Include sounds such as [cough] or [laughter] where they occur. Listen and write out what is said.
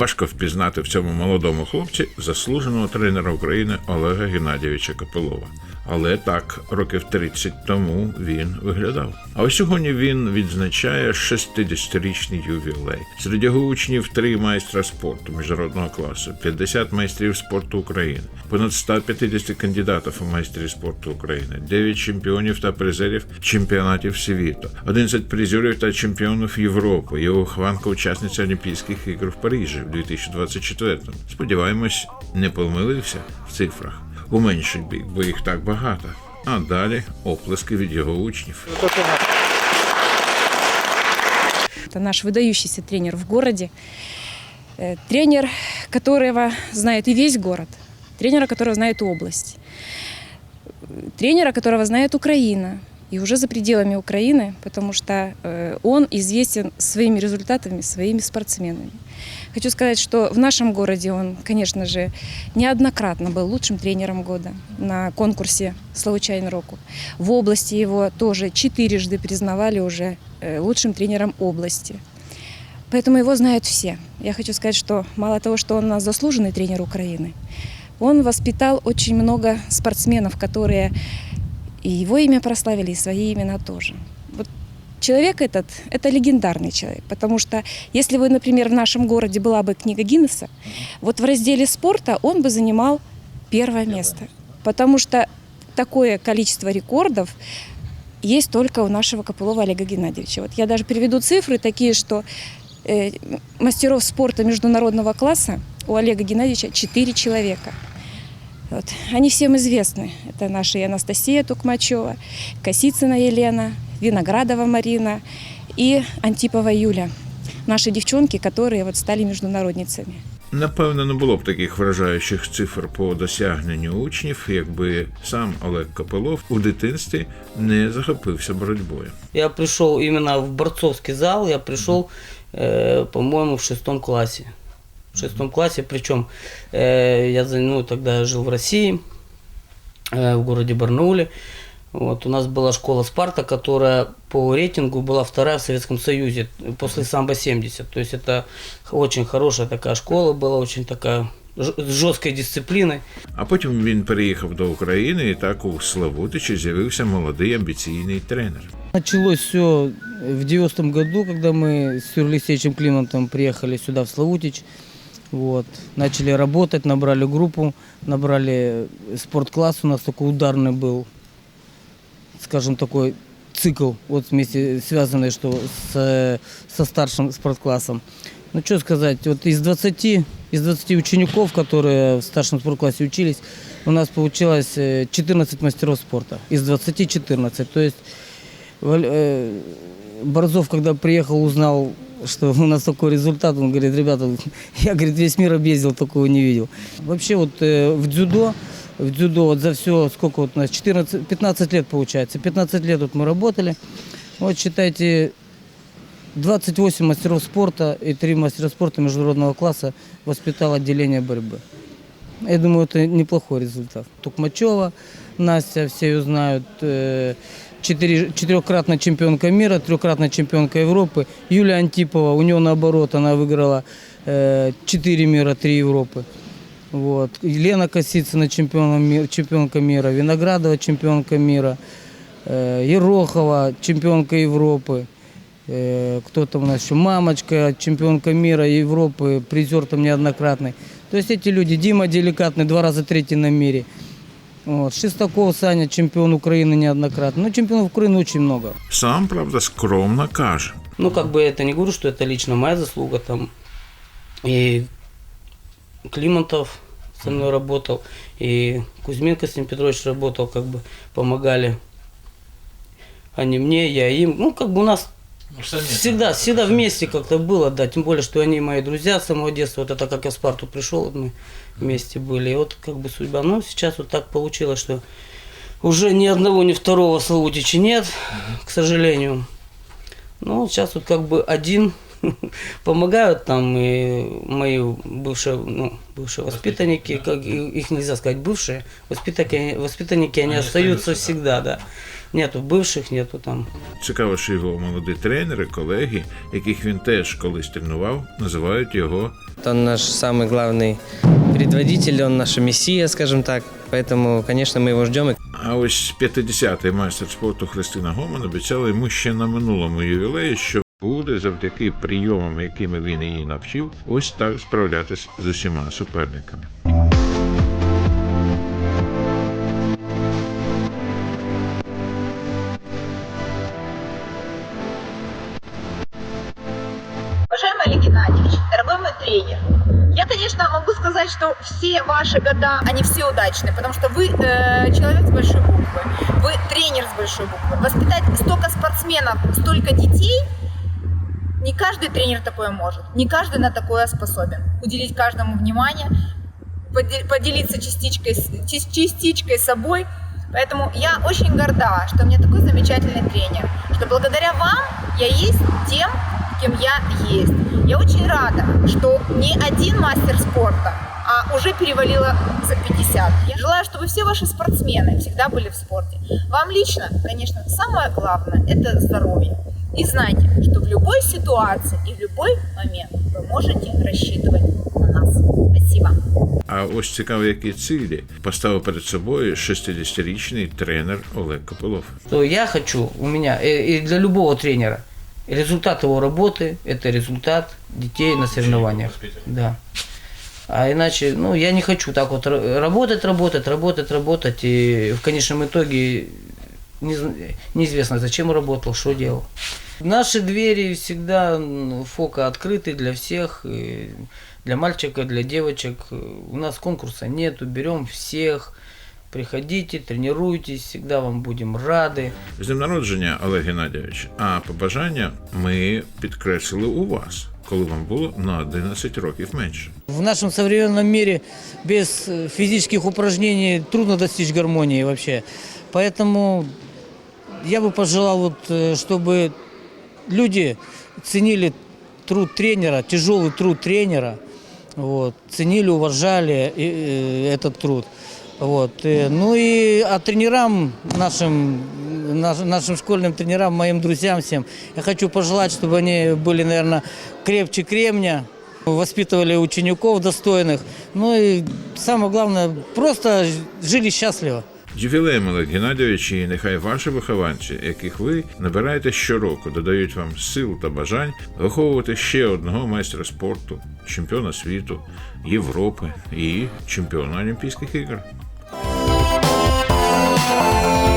Важко впізнати в цьому молодому хлопці заслуженого тренера України Олега Геннадійовича Копилова. Але так, років 30 тому він виглядав. А ось сьогодні він відзначає 60-річний ювілей. Серед його учнів три майстра спорту міжнародного класу, 50 майстрів спорту України, понад 150 кандидатів у майстрі спорту України, 9 чемпіонів та призерів чемпіонатів світу, 11 призерів та чемпіонів Європи. Його хванка учасниця Олімпійських ігор в Парижі в 2024-му. Сподіваємось, не помилився в цифрах У менший бік, бо їх так багато. А далі оплески від його учнів. Это наш выдающийся тренер в городе. Э, Тренер, которого знает и весь город. Тренера, которого знает область. Э, Тренера, которого знает Украина. И уже за пределами Украины, потому что э, он известен своими результатами, своими спортсменами. Хочу сказать, что в нашем городе он, конечно же, неоднократно был лучшим тренером года на конкурсе «Случайный року». В области его тоже четырежды признавали уже э, лучшим тренером области. Поэтому его знают все. Я хочу сказать, что мало того, что он у нас заслуженный тренер Украины, он воспитал очень много спортсменов, которые и его имя прославили, и свои имена тоже. Вот человек этот – это легендарный человек, потому что если бы, например, в нашем городе была бы книга Гиннесса, вот в разделе спорта он бы занимал первое место, потому что такое количество рекордов есть только у нашего Копылова Олега Геннадьевича. Вот я даже приведу цифры такие, что э, мастеров спорта международного класса у Олега Геннадьевича 4 человека. Вот. Они всем известны. Это наши и Анастасия Тукмачева, Косицына Елена, Виноградова Марина и Антипова Юля. Наши девчонки, которые вот стали международницами. Напевно, не було б таких вражаючих цифр по досягненню учнів, якби сам Олег Копилов у дитинстві не захопився боротьбою. Я пришел именно в борцовский зал, я пришел, э, по-моему, в шестом классе В шестом классе, причем э, я за- ну, тогда жил в России, э, в городе Барнауле. Вот, у нас была школа Спарта, которая по рейтингу была вторая в Советском Союзе после самбо-70. То есть это очень хорошая такая школа была, очень такая ж- с жесткой дисциплиной. А потім він переїхав до України і так у Славутичі з'явився молодий амбіційний тренер. Началось все в 90-м году, когда мы с Юрлисеевичем Климантом приехали сюда, в Славутич. Вот. Начали работать, набрали группу, набрали спорткласс. У нас такой ударный был, скажем, такой цикл, вот вместе связанный, что с, э, со старшим спортклассом. Ну, что сказать, вот из 20, из 20 учеников, которые в старшем спортклассе учились, у нас получилось э, 14 мастеров спорта. Из 20 14. То есть э, Борзов, когда приехал, узнал, что у нас такой результат, он говорит, ребята, [laughs] я, говорит, весь мир объездил, такого не видел. Вообще вот э, в дзюдо, в дзюдо вот за все, сколько вот у нас, 14, 15 лет получается, 15 лет вот мы работали, вот считайте, 28 мастеров спорта и 3 мастера спорта международного класса воспитал отделение борьбы. Я думаю, это неплохой результат. Тукмачева, Настя, все ее знают, э, четырехкратная чемпионка мира, трехкратная чемпионка Европы. Юлия Антипова, у нее наоборот, она выиграла э, четыре мира, три Европы. Вот. Елена Косицына, чемпиона ми- чемпионка мира, Виноградова, чемпионка мира, э, Ерохова, чемпионка Европы. Э, кто там у нас еще? Мамочка, чемпионка мира, Европы, призер там неоднократный. То есть эти люди, Дима Деликатный, два раза третий на мире. Вот. Шестаков Саня, чемпион Украины неоднократно. Ну, чемпионов Украины очень много. Сам, правда, скромно каже. Ну, как бы это не говорю, что это лично моя заслуга там. И Климантов со мной работал, и Кузьменко с ним Петрович работал, как бы помогали. Они мне, я им. Ну, как бы у нас всегда, всегда вместе как-то было, да. Тем более, что они мои друзья с самого детства. Вот это как я в Спарту пришел, вот мы вместе были. И вот как бы судьба. Но сейчас вот так получилось, что уже ни одного, ни второго Славутича нет, к сожалению. Ну, сейчас вот как бы один [laughs] помогают там и мои бывшие, ну, бывшие воспитанники, как их нельзя сказать бывшие, воспитанники, воспитанники они, остаются всегда, да. Нету бывших, нету там. Цікаво, що його молоді тренери, колеги, яких він теж колись тренував, називають його Он наш самый главный предводитель, он наша мессия, скажем так. Поэтому, конечно, мы его ждем. И А ось 50-й майстер спорту Христина Гоман обіцяла йому ще на минулому ювілеї, що буде завдяки прийомам, якими він її навчив, ось так справлятись з усіма суперниками. Тренер, я, конечно, могу сказать, что все ваши года, они все удачные, потому что вы э, человек с большой буквы, вы тренер с большой буквы. Воспитать столько спортсменов, столько детей, не каждый тренер такое может, не каждый на такое способен. Уделить каждому внимание, поде- поделиться частичкой, частичкой собой. Поэтому я очень горда, что у меня такой замечательный тренер, что благодаря вам я есть тем, кем я есть. Я очень рада, что не один мастер спорта, а уже перевалила за 50. Я желаю, чтобы все ваши спортсмены всегда были в спорте. Вам лично, конечно, самое главное – это здоровье. И знайте, что в любой ситуации и в любой момент вы можете рассчитывать на нас. Спасибо. А ось цікаво, які цілі поставив перед собою 60-річний тренер Олег Копилов. Что я хочу, у меня, э, и для любого тренера, результат его работы – это результат детей на соревнованиях. Да. А иначе, ну, я не хочу так вот ра- работать, работать, работать, работать, и в конечном итоге не неизвестно, зачем работал, что делал. Наши двери всегда ФОКа открыты для всех, для мальчика, для девочек. У нас конкурса нету, берем всех. Приходите, тренируйтесь, всегда вам будем рады. З днем народження, Олег Геннадійович, а побажання ми підкреслили у вас, коли вам було на 11 років менше. В нашем современном мире без э, физических упражнений трудно достичь гармонии вообще. Поэтому я бы пожелал, вот, э, чтобы люди ценили труд тренера, тяжелый труд тренера, вот, ценили, уважали э, этот труд. Вот. э, Ну и а тренерам, нашим, наш- нашим школьным тренерам, моим друзьям всем, я хочу пожелать, чтобы они были, наверное, крепче кремня, воспитывали учеников достойных. Ну и самое главное, просто жили счастливо. З Ювілеєм Олег Геннадійович, і нехай ваші вихованці, яких ви набираєте щороку, додають вам сил та бажань виховувати ще одного майстра спорту, чемпіона світу, Європи і чемпіона Олімпійських ігор. Bye.